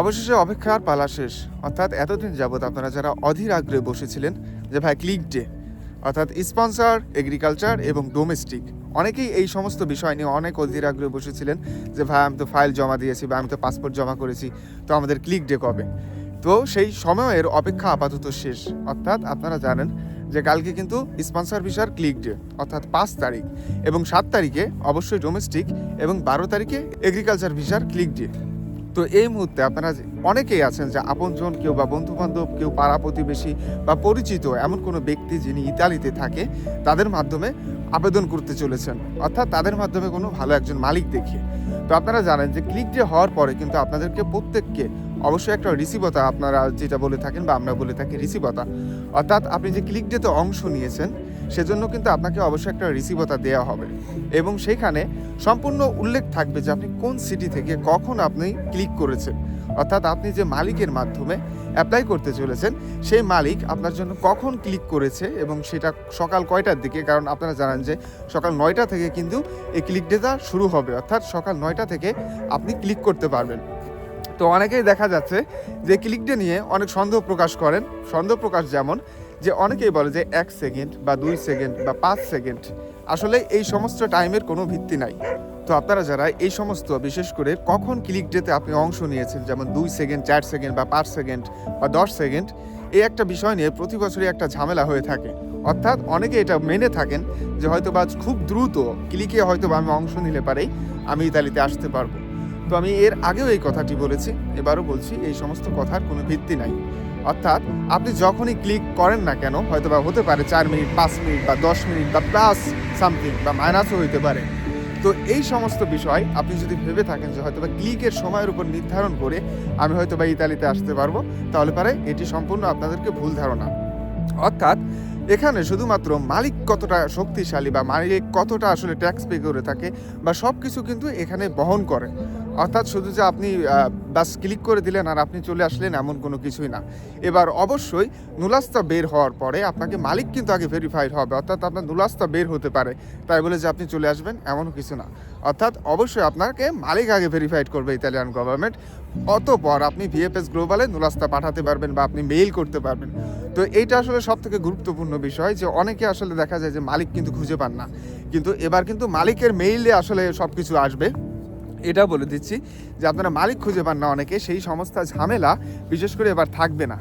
অবশেষে অপেক্ষার পালা শেষ। অর্থাৎ এতদিন যাবৎ আপনারা যারা অধীর আগ্রহে বসেছিলেন, যে ভাই ক্লিক ডে অর্থাৎ স্পন্সর এগ্রিকালচার এবং ডোমেস্টিক অনেকেই এই সমস্ত বিষয় নিয়ে অনেক অধীর আগ্রহে বসেছিলেন, যে ভাই আমি তো ফাইল জমা দিয়েছি বা আমি তো পাসপোর্ট জমা করেছি, তো আমাদের ক্লিক ডে কবে? তো সেই সময়ের অপেক্ষা আপাতত শেষ। অর্থাৎ আপনারা জানেন যে কালকে কিন্তু স্পন্সর ভিসার ক্লিক ডে অর্থাৎ পাঁচ তারিখ এবং সাত তারিখে অবশ্যই ডোমেস্টিক এবং বারো তারিখে এগ্রিকালচার ভিসার ক্লিক ডে তো এই মুহূর্তে আপনারা অনেকেই আছেন যে আপনজন, কেউ বা বন্ধু বান্ধব কেউ পাড়া প্রতিবেশী বা পরিচিত এমন কোনো ব্যক্তি যিনি ইতালিতে থাকে, তাদের মাধ্যমে আবেদন করতে চলেছেন। অর্থাৎ তাদের মাধ্যমে কোনো ভালো একজন মালিক দেখিয়ে। তো আপনারা জানেন যে ক্লিক ডে হওয়ার পরে কিন্তু আপনাদেরকে প্রত্যেককে অবশ্যই একটা রিসিভতা আপনারা যেটা বলে থাকেন বা আমরা বলে থাকি রিসিভতা অর্থাৎ আপনি যে ক্লিক ডেতে অংশ নিয়েছেন সেজন্য কিন্তু আপনাকে অবশ্যই একটা রিসিভতা দেওয়া হবে। এবং সেইখানে সম্পূর্ণ উল্লেখ থাকবে যে আপনি কোন সিটি থেকে কখন আপনি ক্লিক করেছেন। অর্থাৎ আপনি যে মালিকের মাধ্যমে অ্যাপ্লাই করতে চলেছেন, সেই মালিক আপনার জন্য কখন ক্লিক করেছে এবং সেটা সকাল কয়টার দিকে, কারণ আপনারা জানেন যে সকাল নয়টা থেকে কিন্তু এই ক্লিক ডেটা শুরু হবে। অর্থাৎ সকাল নয়টা থেকে আপনি ক্লিক করতে পারবেন। তো অনেকেই দেখা যাচ্ছে যে ক্লিক ডে নিয়ে অনেক সন্দেহ প্রকাশ করেন। সন্দেহ প্রকাশ যেমন যে অনেকেই বলে যে এক সেকেন্ড বা দুই সেকেন্ড বা পাঁচ সেকেন্ড, আসলে এই সমস্ত টাইমের কোনো ভিত্তি নাই। তো আপনারা যারা এই সমস্ত, বিশেষ করে কখন ক্লিক ডেতে আপনি অংশ নিয়েছেন, যেমন দুই সেকেন্ড, চার সেকেন্ড বা পাঁচ সেকেন্ড বা দশ সেকেন্ড এই একটা বিষয় নিয়ে প্রতি বছরই একটা ঝামেলা হয়ে থাকে। অর্থাৎ অনেকে এটা মেনে থাকেন যে হয়তো বা খুব দ্রুত ক্লিকে হয়তো বা আমি অংশ নিলে পারেই আমি ইতালিতে আসতে পারব। তো আমি এর আগেও এই কথাটি বলেছি, এবারও বলছি, এই সমস্ত কথার কোনো ভিত্তি নাই। অর্থাৎ আপনি যখনই ক্লিক করেন না কেন হয়তো বা হতে পারে চার মিনিট, পাঁচ মিনিট বা দশ মিনিট বা প্লাস সামথিং বা মাইনাসও হইতে পারে। তো এই সমস্ত বিষয় আপনি যদি ভেবে থাকেন যে হয়তো বা ক্লিকের সময়ের উপর নির্ধারণ করে আমি হয়তো বা ইতালিতে আসতে পারব, তাহলে পারে এটি সম্পূর্ণ আপনাদেরকে ভুল ধারণা। অর্থাৎ এখানে শুধুমাত্র মালিক কতটা শক্তিশালী বা মালিক কতটা আসলে ট্যাক্স পে করে থাকে বা সব কিছু কিন্তু এখানে বহন করে। অর্থাৎ শুধু যে আপনি বাস ক্লিক করে দিলেন আর আপনি চলে আসলেন এমন কোনো কিছুই না। এবার অবশ্যই নুলাস্তা বের হওয়ার পরে আপনাকে মালিক কিন্তু আগে ভেরিফাইড হবে, অর্থাৎ আপনার নুলাস্তা বের হতে পারে। তাই বলে যে আপনি চলে আসবেন এমনও কিছু না। অর্থাৎ অবশ্যই আপনাকে মালিক আগে ভেরিফাইড করবে ইতালিয়ান গভর্নমেন্ট অতপর আপনি ভিএফএস গ্লোবালে নুলাস্তা পাঠাতে পারবেন বা আপনি মেইল করতে পারবেন। তো এইটা আসলে সব থেকে গুরুত্বপূর্ণ বিষয় যে অনেকে আসলে দেখা যায় যে মালিক কিন্তু খুঁজে পান না। কিন্তু এবার কিন্তু মালিকের মেইলে আসলে সব কিছু আসবে। এটা বলে দিচ্ছি যে আপনারা মালিক খুঁজে পান না অনেকে, সেই সমস্ত ঝামেলা বিশেষ করে এবার থাকবে না।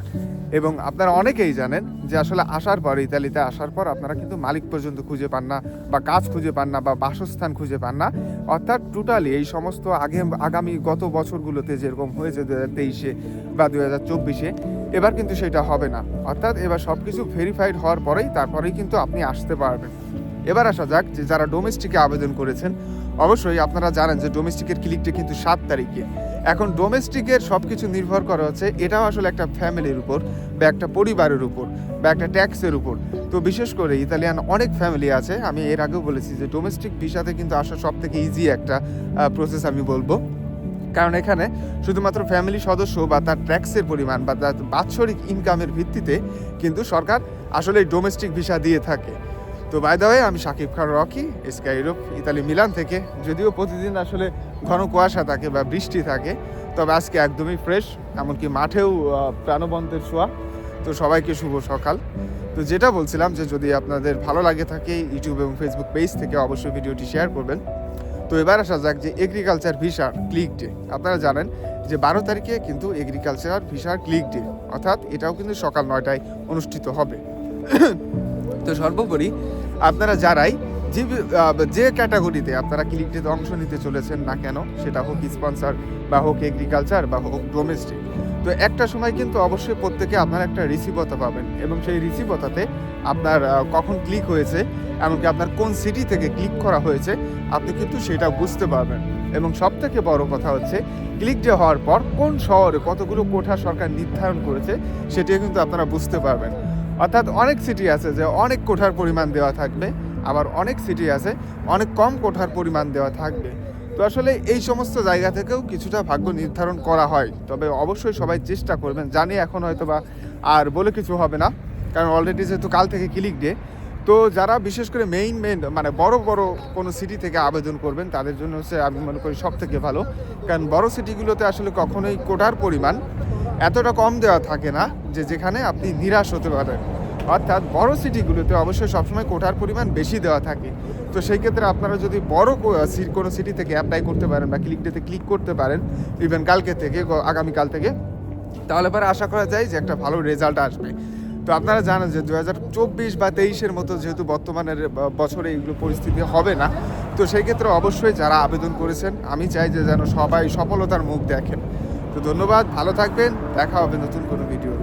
এবং আপনারা অনেকেই জানেন যে আসলে আসার পর, ইতালিতে আসার পর আপনারা কিন্তু মালিক পর্যন্ত খুঁজে পান না বা কাজ খুঁজে পান না বা বাসস্থান খুঁজে পান না। অর্থাৎ টোটালি এই সমস্ত আগে, আগামী গত বছরগুলোতে যেরকম হয়েছে দু হাজার তেইশে বা দু হাজার চব্বিশে, এবার কিন্তু সেটা হবে না। অর্থাৎ এবার সব কিছু ভেরিফাইড হওয়ার পরেই তারপরেই কিন্তু আপনি আসতে পারবেন। এবার আসা যাক যে যারা ডোমেস্টিকে আবেদন করেছেন, অবশ্যই আপনারা জানেন যে ডোমেস্টিকের ক্লিকটা কিন্তু সাত তারিখে। এখন ডোমেস্টিকের সব কিছু নির্ভর করা হচ্ছে, এটাও আসলে একটা ফ্যামিলির উপর বা একটা পরিবারের উপর বা একটা ট্যাক্সের উপর। তো বিশেষ করে ইতালিয়ান অনেক ফ্যামিলি আছে, আমি এর আগেও বলেছি যে ডোমেস্টিক ভিসাতে কিন্তু আসা সব থেকে ইজি একটা প্রসেস আমি বলব। কারণ এখানে শুধুমাত্র ফ্যামিলি সদস্য বা তার ট্যাক্সের পরিমাণ বা তার বাৎসরিক ইনকামের ভিত্তিতে কিন্তু সরকার আসলে ডোমেস্টিক ভিসা দিয়ে থাকে। তো বাই দ্য আমি Sakib Khan, Rocky Sky Europe Italy, Milan থেকে। যদিও প্রতিদিন আসলে ঘন কুয়াশা থাকে বা বৃষ্টি থাকে, তবে আজকে একদমই ফ্রেশ এমনকি মাঠেও প্রাণবন্তের ছোঁয়া। তো সবাইকে শুভ সকাল। তো যেটা বলছিলাম যে যদি আপনাদের ভালো লাগে থাকে, ইউটিউব এবং ফেসবুক পেজ থেকে অবশ্যই ভিডিওটি শেয়ার করবেন। তো এবার আসা যাক যে এগ্রিকালচার ভিসার ক্লিক ডে আপনারা জানেন যে বারো তারিখে কিন্তু এগ্রিকালচার ভিসার ক্লিক ডে অর্থাৎ এটাও কিন্তু সকাল নয়টায় অনুষ্ঠিত হবে। তো সর্বোপরি আপনারা যারাই যে যে ক্যাটাগরিতে আপনারা ক্লিক ডেতে অংশ নিতে চলেছেন না কেন, সেটা হোক স্পন্সর বা হোক এগ্রিকালচার বা হোক ডোমেস্টিক তো একটা সময় কিন্তু অবশ্যই প্রত্যেকে আপনার একটা রিসিভতা পাবেন এবং সেই রিসিভতাতে আপনার কখন ক্লিক হয়েছে, এমনকি আপনার কোন সিটি থেকে ক্লিক করা হয়েছে, আপনি কিন্তু সেটা বুঝতে পারবেন। এবং সব থেকে বড় কথা হচ্ছে ক্লিক ডে হওয়ার পর কোন শহরে কতগুলো কোঠা সরকার নির্ধারণ করেছে, সেটিও কিন্তু আপনারা বুঝতে পারবেন। অর্থাৎ অনেক সিটি আছে যে অনেক কোঠার পরিমাণ দেওয়া থাকবে, আবার অনেক সিটি আছে অনেক কম কোঠার পরিমাণ দেওয়া থাকবে। তো আসলে এই সমস্ত জায়গা থেকেও কিছুটা ভাগ্য নির্ধারণ করা হয়। তবে অবশ্যই সবাই চেষ্টা করবেন। জানি এখন হয়তো বা আর বলে কিছু হবে না, কারণ অলরেডি যেহেতু কাল থেকে ক্লিক ডে তো যারা বিশেষ করে মেইন মেইন মানে বড় বড় কোনো সিটি থেকে আবেদন করবেন, তাদের জন্য হচ্ছে আমি মনে করি সব থেকে ভালো। কারণ বড় সিটিগুলোতে আসলে কখনোই কোটার পরিমাণ এতটা কম দেওয়া থাকে না যে যেখানে আপনি নিরাশ হতে পারেন। অর্থাৎ বড় সিটিগুলোতে অবশ্যই সবসময় কোটার পরিমাণ বেশি দেওয়া থাকে। তো সেই ক্ষেত্রে আপনারা যদি বড় কোনো সিটি থেকে অ্যাপ্লাই করতে পারেন বা ক্লিক ডেতে ক্লিক করতে পারেন ইভেন কালকে থেকে আগামীকাল থেকে, তাহলে পরে আশা করা যায় যে একটা ভালো রেজাল্ট আসবে। তো আপনারা জানেন যে দু হাজার চব্বিশ বা তেইশের মতো যেহেতু বর্তমানের বছরে এইগুলো পরিস্থিতি হবে না, তো সেই ক্ষেত্রে অবশ্যই যারা আবেদন করেছেন, আমি চাই যে যেন সবাই সফলতার মুখ দেখেন। তো ধন্যবাদ ভালো থাকবেন দেখা হবে নতুন কোনো ভিডিও